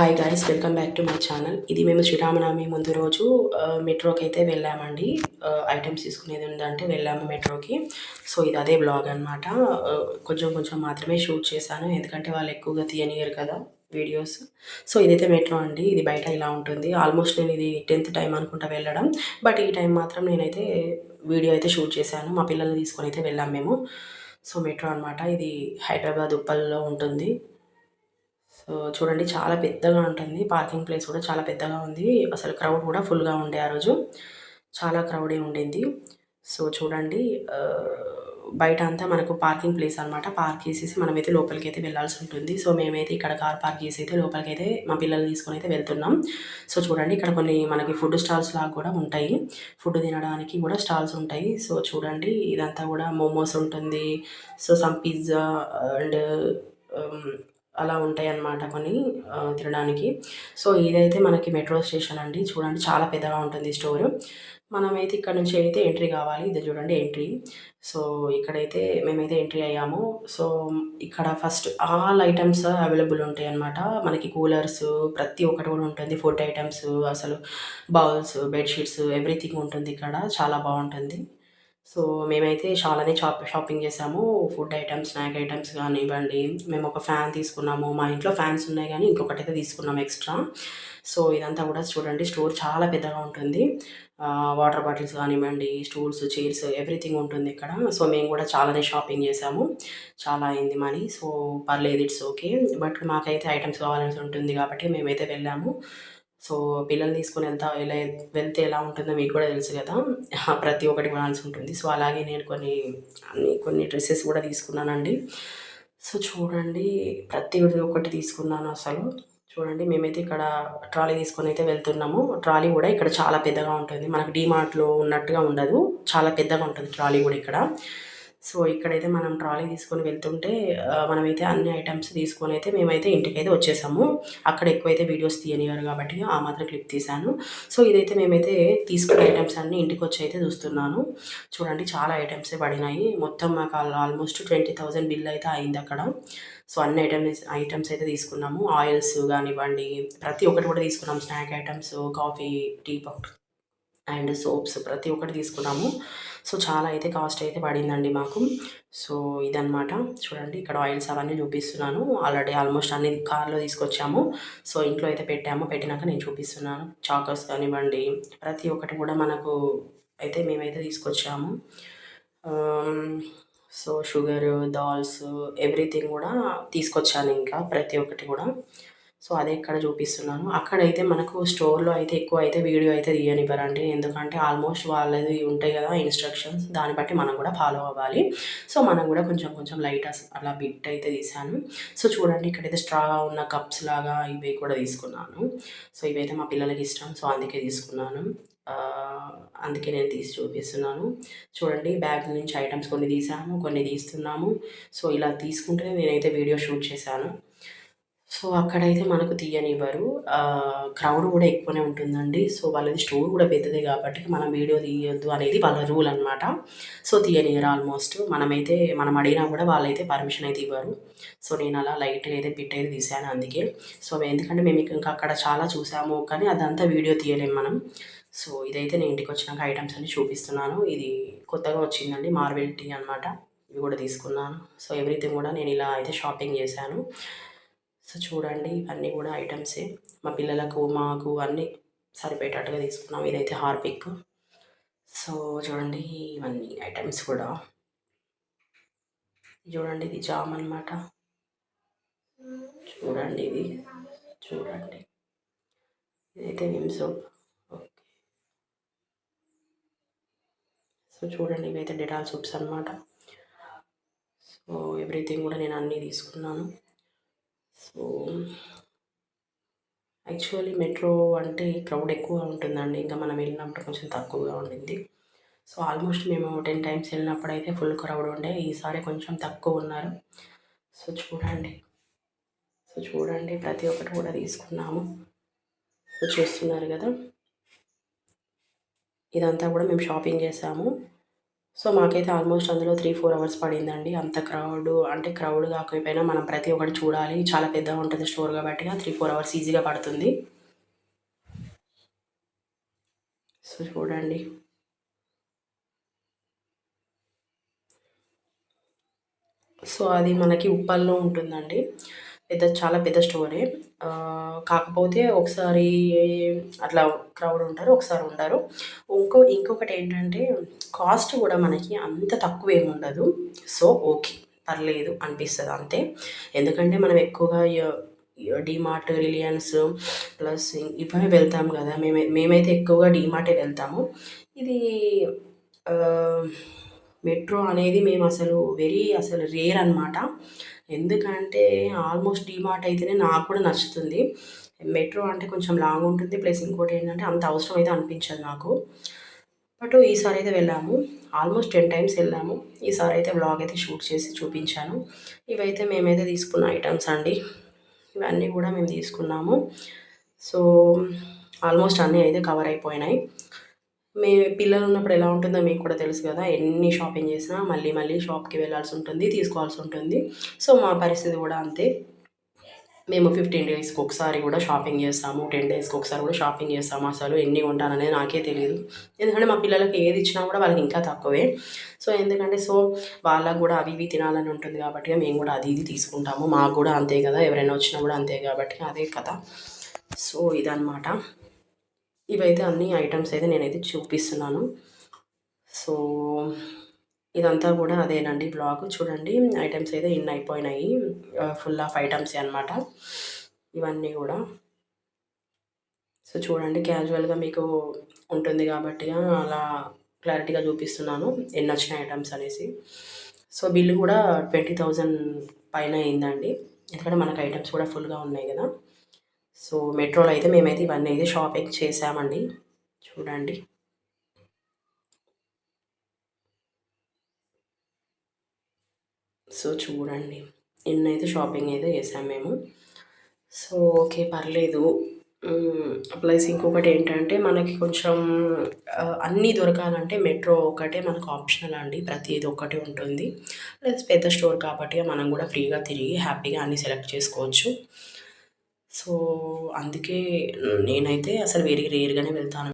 Hi guys welcome back to my channel ఇది మేము శ్రీరామనవమి ముందు రోజు మెట్రోకి అయితే వెళ్ళామండి. ఐటమ్స్ తీసుకునేది ఉందంటే వెళ్ళాము మెట్రోకి. సో ఇది అదే బ్లాగ్ అనమాట కొంచెం కొంచెం మాత్రమే షూట్ చేశాను. ఎందుకంటే వాళ్ళు ఎక్కువగా తీయనియరు కదా వీడియోస్ సో ఇదైతే మెట్రో అండి. ఇది బయట ఇలా ఉంటుంది. ఆల్మోస్ట్ నేను ఇది టెన్త్ టైం అనుకుంటా వెళ్ళడం. బట్ ఈ టైం మాత్రం నేనైతే వీడియో అయితే షూట్ చేశాను. మా పిల్లల్ని తీసుకొని అయితే వెళ్ళాం మేము. సో మెట్రో అనమాట ఇది హైదరాబాద్ ఉప్పల్లో ఉంటుంది. సో చూడండి చాలా పెద్దగా ఉంటుంది. పార్కింగ్ ప్లేస్ కూడా చాలా పెద్దగా ఉంది. అసలు క్రౌడ్ కూడా ఫుల్గా ఉండే ఆ రోజు. చాలా క్రౌడే ఉండింది. సో చూడండి బయట అంతా మనకు పార్కింగ్ ప్లేస్ అనమాట పార్క్ చేసేసి మనమైతే లోపలికి అయితే వెళ్ళాల్సి ఉంటుంది. సో మేమైతే ఇక్కడ కార్ పార్క్ చేసి అయితే లోపలికి అయితే మా పిల్లల్ని తీసుకొని అయితే వెళ్తున్నాం. సో చూడండి ఇక్కడ కొన్ని మనకి ఫుడ్ స్టాల్స్ లాగా కూడా ఉంటాయి. ఫుడ్ తినడానికి కూడా స్టాల్స్ ఉంటాయి. సో చూడండి ఇదంతా కూడా మోమోస్ ఉంటుంది. సో సమ్ పిజ్జా అండ్ అలా ఉంటాయి అన్నమాట కొన్ని తినడానికి. సో ఇదైతే మనకి మెట్రో స్టేషన్ అండి. చూడండి చాలా పెద్దగా ఉంటుంది స్టోర్. మనమైతే ఇక్కడ నుంచి అయితే ఎంట్రీ కావాలి. ఇది చూడండి ఎంట్రీ. సో ఇక్కడైతే మేమైతే ఎంట్రీ అయ్యాము. సో ఇక్కడ ఫస్ట్ ఆల్ ఐటమ్స్ అవైలబుల్ ఉంటాయి అన్నమాట మనకి కూలర్స్ ప్రతి ఒక్కటి కూడా ఉంటుంది. ఫుడ్ ఐటమ్స్ అసలు బౌల్స్ బెడ్షీట్స్ ఎవ్రీథింగ్ ఉంటుంది ఇక్కడ. చాలా బాగుంటుంది. సో మేమైతే చాలానే షాప్ షాపింగ్ చేసాము. ఫుడ్ ఐటమ్స్ స్నాక్ ఐటమ్స్ కానివ్వండి. మేము ఒక ఫ్యాన్ తీసుకున్నాము. మా ఇంట్లో ఫ్యాన్స్ ఉన్నాయి కానీ ఇంకొకటి అయితే తీసుకున్నాము ఎక్స్ట్రా. సో ఇదంతా కూడా చూడండి స్టోర్ చాలా పెద్దగా ఉంటుంది. వాటర్ బాటిల్స్ కానివ్వండి స్టూల్స్ చైర్స్ ఎవ్రీథింగ్ ఉంటుంది ఇక్కడ. సో మేము కూడా చాలానే షాపింగ్ చేసాము. చాలా అయింది మనీ. సో పర్లేదు ఇట్స్ ఓకే. బట్ మాకైతే ఐటమ్స్ కావాల్సి ఉంటుంది కాబట్టి మేమైతే వెళ్ళాము. సో పిల్లల్ని తీసుకొని వెళ్తా ఎలా వెళ్తే ఎలా ఉంటుందో మీకు కూడా తెలుసు కదా. ప్రతి ఒక్కటి కొనాల్సి ఉంటుంది. సో అలాగే నేను కొన్ని అన్ని కొన్ని డ్రెస్సెస్ కూడా తీసుకున్నానండి. సో చూడండి ప్రతి ఒక్కటి తీసుకున్నాను అసలు. చూడండి మేమైతే ఇక్కడ ట్రాలీ తీసుకొని అయితే వెళ్తున్నాము. ట్రాలీ కూడా ఇక్కడ చాలా పెద్దగా ఉంటుంది. మనకు డీమార్ట్లో ఉన్నట్టుగా ఉండదు. చాలా పెద్దగా ఉంటుంది ట్రాలీ కూడా ఇక్కడ. సో ఇక్కడైతే మనం ట్రాలీ తీసుకొని వెళ్తుంటే మనమైతే అన్ని ఐటమ్స్ తీసుకొని అయితే మేమైతే ఇంటికైతే వచ్చేసాము. అక్కడ ఎక్కువైతే వీడియోస్ తీయనివారు కాబట్టి ఆ మాత్రం క్లిప్ తీశాను. సో ఇదైతే మేమైతే తీసుకున్న ఐటమ్స్ అన్ని ఇంటికి వచ్చి అయితే చూస్తున్నాను. చూడండి చాలా ఐటమ్సే పడినాయి. మొత్తం మాకు ఆల్మోస్ట్ ట్వంటీ థౌజండ్ బిల్ అయితే అయింది అక్కడ. సో అన్ని ఐటమ్స్ ఐటమ్స్ అయితే తీసుకున్నాము. ఆయిల్స్ కానివ్వండి ప్రతి ఒక్కటి కూడా తీసుకున్నాము. Snack items coffee tea powder. And soaps ప్రతి ఒక్కటి తీసుకున్నాము. సో చాలా అయితే కాస్ట్ అయితే పడిందండి మాకు. సో ఇదనమాట చూడండి ఇక్కడ ఆయిల్స్ అవన్నీ చూపిస్తున్నాను. ఆల్రెడీ ఆల్మోస్ట్ అన్ని కార్లో తీసుకొచ్చాము. సో ఇంట్లో అయితే పెట్టాము. పెట్టినాక నేను చూపిస్తున్నాను. చాకర్స్ కానివ్వండి ప్రతి ఒక్కటి కూడా మనకు అయితే మేమైతే తీసుకొచ్చాము. సో షుగర్ దాల్స్ ఎవ్రీథింగ్ కూడా తీసుకొచ్చాను ఇంకా ప్రతి ఒక్కటి కూడా. సో అదే ఇక్కడ చూపిస్తున్నాను. అక్కడైతే మనకు స్టోర్లో అయితే ఎక్కువ అయితే వీడియో అయితే తీయనివ్వరండి. ఎందుకంటే ఆల్మోస్ట్ వాళ్ళది ఉంటాయి కదా ఇన్స్ట్రక్షన్స్ దాన్ని బట్టి మనం కూడా ఫాలో అవ్వాలి. సో మనం కూడా కొంచెం కొంచెం లైట్ అలా బిట్ అయితే తీసాను సో చూడండి ఇక్కడైతే స్ట్రాగా ఉన్న కప్స్ లాగా ఇవి కూడా తీసుకున్నాను. సో ఇవైతే మా పిల్లలకి ఇష్టం సో అందుకే తీసుకున్నాను. అందుకే నేను తీసి చూపిస్తున్నాను. చూడండి బ్యాగ్ నుంచి ఐటమ్స్ కొన్ని తీసాము కొన్ని తీస్తున్నాము. సో ఇలా తీసుకుంటేనే నేనైతే వీడియో షూట్ చేశాను. సో అక్కడైతే మనకు తీయనివ్వరు. క్రౌడ్ కూడా ఎక్కువనే ఉంటుందండి. సో వాళ్ళది స్టోర్ కూడా పెద్దదే కాబట్టి మనం వీడియో తీయొద్దు అనేది వాళ్ళ రూల్ అనమాట సో తీయనియరు ఆల్మోస్ట్. మనమైతే మనం అడిగినా కూడా వాళ్ళైతే పర్మిషన్ అయితే ఇవ్వరు. సో నేను అలా లైట్గా అయితే పిట్ అయితే తీసాను అందుకే. సో ఎందుకంటే మేము ఇంకా అక్కడ చాలా చూసాము కానీ అదంతా వీడియో తీయలేము మనం. సో ఇదైతే నేను ఇంటికి వచ్చినాక ఐటమ్స్ అన్ని చూపిస్తున్నాను. ఇది కొత్తగా వచ్చిందండి మార్వెల్ టీ అనమాట ఇవి కూడా తీసుకున్నాను. సో ఎవ్రీథింగ్ కూడా నేను ఇలా అయితే షాపింగ్ చేశాను. సో చూడండి ఇవన్నీ కూడా ఐటమ్సే మా పిల్లలకు మాకు అన్నీ సరిపోయేటట్టుగా తీసుకున్నాం. ఇదైతే హార్పిక్. సో చూడండి ఇవన్నీ ఐటమ్స్ కూడా. చూడండి ఇది జామ్ అనమాట చూడండి ఇది. చూడండి. ఇదైతే విమ్ సోప్. ఓకే. సో చూడండి ఇవైతే డెటాల్ సోప్స్ అనమాట సో ఎవ్రీథింగ్ కూడా నేను అన్నీ తీసుకున్నాను. సో యాక్చువల్లీ మెట్రో అంటే క్రౌడ్ ఎక్కువ ఉంటుందండి. ఇంకా మనం వెళ్ళినప్పుడు కొంచెం తక్కువగా ఉండింది. సో ఆల్మోస్ట్ మేము టెన్ టైమ్స్ వెళ్ళినప్పుడు అయితే ఫుల్ క్రౌడ్ ఉండే. ఈసారి కొంచెం తక్కువ ఉన్నారు. సో చూడండి. సో చూడండి. ప్రతి ఒక్కటి కూడా తీసుకున్నాము. సో చూస్తున్నారు కదా. ఇదంతా కూడా మేము షాపింగ్ చేసాము. సో మాకైతే ఆల్మోస్ట్ అందులో త్రీ ఫోర్ అవర్స్ పడిందండి. అంత క్రౌడ్ అంటే క్రౌడ్ కాకపోయినా మనం ప్రతి ఒక్కటి చూడాలి. చాలా పెద్దగా ఉంటుంది స్టోర్ కాబట్టి త్రీ ఫోర్ అవర్స్ ఈజీగా పడుతుంది. సో చూడండి. సో అది మనకి ఉప్పల్లో ఉంటుందండి. పెద్ద చాలా పెద్ద స్టోరే కాకపోతే ఒకసారి అట్లా క్రౌడ్ ఉంటారు ఒకసారి ఉండరు. ఇంకో ఇంకొకటి ఏంటంటే కాస్ట్ కూడా మనకి అంత తక్కువ ఏమి ఉండదు. సో ఓకే పర్లేదు అనిపిస్తుంది అంతే. ఎందుకంటే మనం ఎక్కువగా డిమార్ట్ రిలయన్స్ ప్లస్ ఇవే వెళ్తాం కదా. మేమే మేమైతే ఎక్కువగా డిమార్టే వెళ్తాము. ఇది మెట్రో అనేది మేము అసలు వెరీ అసలు రేర్ అనమాట ఎందుకంటే ఆల్మోస్ట్ డిమార్ట్ అయితేనే నాకు కూడా నచ్చుతుంది. మెట్రో అంటే కొంచెం లాంగ్ ఉంటుంది. ప్లస్ ఇంకోటి ఏంటంటే అంత అవసరం అయితే అనిపించదు నాకు. బట్ ఈసారి అయితే వెళ్ళాము. ఆల్మోస్ట్ టెన్ టైమ్స్ వెళ్ళాము. ఈసారి అయితే బ్లాగ్ అయితే షూట్ చేసి చూపించాను. ఇవైతే మేమైతే తీసుకున్న ఐటమ్స్ అండి. ఇవన్నీ కూడా మేము తీసుకున్నాము. సో ఆల్మోస్ట్ అన్నీ అయితే కవర్ అయిపోయినాయి. మే పిల్లలు ఉన్నప్పుడు ఎలా ఉంటుందో మీకు కూడా తెలుసు కదా. ఎన్ని షాపింగ్ చేసినా మళ్ళీ మళ్ళీ షాప్కి వెళ్ళాల్సి ఉంటుంది తీసుకోవాల్సి ఉంటుంది. సో మా పరిస్థితి కూడా అంతే. మేము ఫిఫ్టీన్ డేస్కి ఒకసారి కూడా షాపింగ్ చేస్తాము టెన్ డేస్కి ఒకసారి కూడా షాపింగ్ చేస్తాము అసలు. ఎన్ని ఉంటాననేది నాకే తెలియదు ఎందుకంటే మా పిల్లలకి ఏది ఇచ్చినా కూడా వాళ్ళకి ఇంకా తక్కువే. సో ఎందుకంటే సో వాళ్ళకు కూడా అవి ఇవి తినాలని ఉంటుంది కాబట్టి మేము కూడా అది ఇది తీసుకుంటాము. మాకు కూడా అంతే కదా. ఎవరైనా వచ్చినా కూడా అంతే కాబట్టి అదే కదా. సో ఇదనమాట ఇవైతే అన్ని ఐటమ్స్ అయితే నేనైతే చూపిస్తున్నాను. సో ఇదంతా కూడా అదేనండి బ్లాగ్ చూడండి ఐటమ్స్ అయితే ఇన్ అయిపోయినాయి. ఫుల్ ఆఫ్ ఐటమ్స్ అనమాట ఇవన్నీ కూడా. సో చూడండి క్యాజువల్గా మీకు ఉంటుంది కాబట్టి అలా క్లారిటీగా చూపిస్తున్నాను. ఎన్ని వచ్చిన ఐటమ్స్ అనేసి. సో బిల్లు కూడా ట్వంటీ థౌజండ్ పైన అయిందండి. ఎందుకంటే మనకు ఐటమ్స్ కూడా ఫుల్గా ఉన్నాయి కదా. సో మెట్రోలో అయితే మేమైతే ఇవన్నీ అయితే షాపింగ్ చేసామండి. చూడండి. సో చూడండి. ఎన్నైతే షాపింగ్ అయితే చేసాం మేము. సో ఓకే పర్లేదు. ప్లస్ ఇంకొకటి ఏంటంటే మనకి కొంచెం అన్నీ దొరకాలంటే మెట్రో ఒకటే మనకు ఆప్షనల్ అండి. ప్రతిది ఒక్కటే ఉంటుంది. ప్లస్ పెద్ద స్టోర్ కాబట్టి మనం కూడా ఫ్రీగా తిరిగి హ్యాపీగా అన్నీ సెలెక్ట్ చేసుకోవచ్చు. సో అందుకే నేనైతే అసలు వెరీ రేర్గానే వెళ్తాను.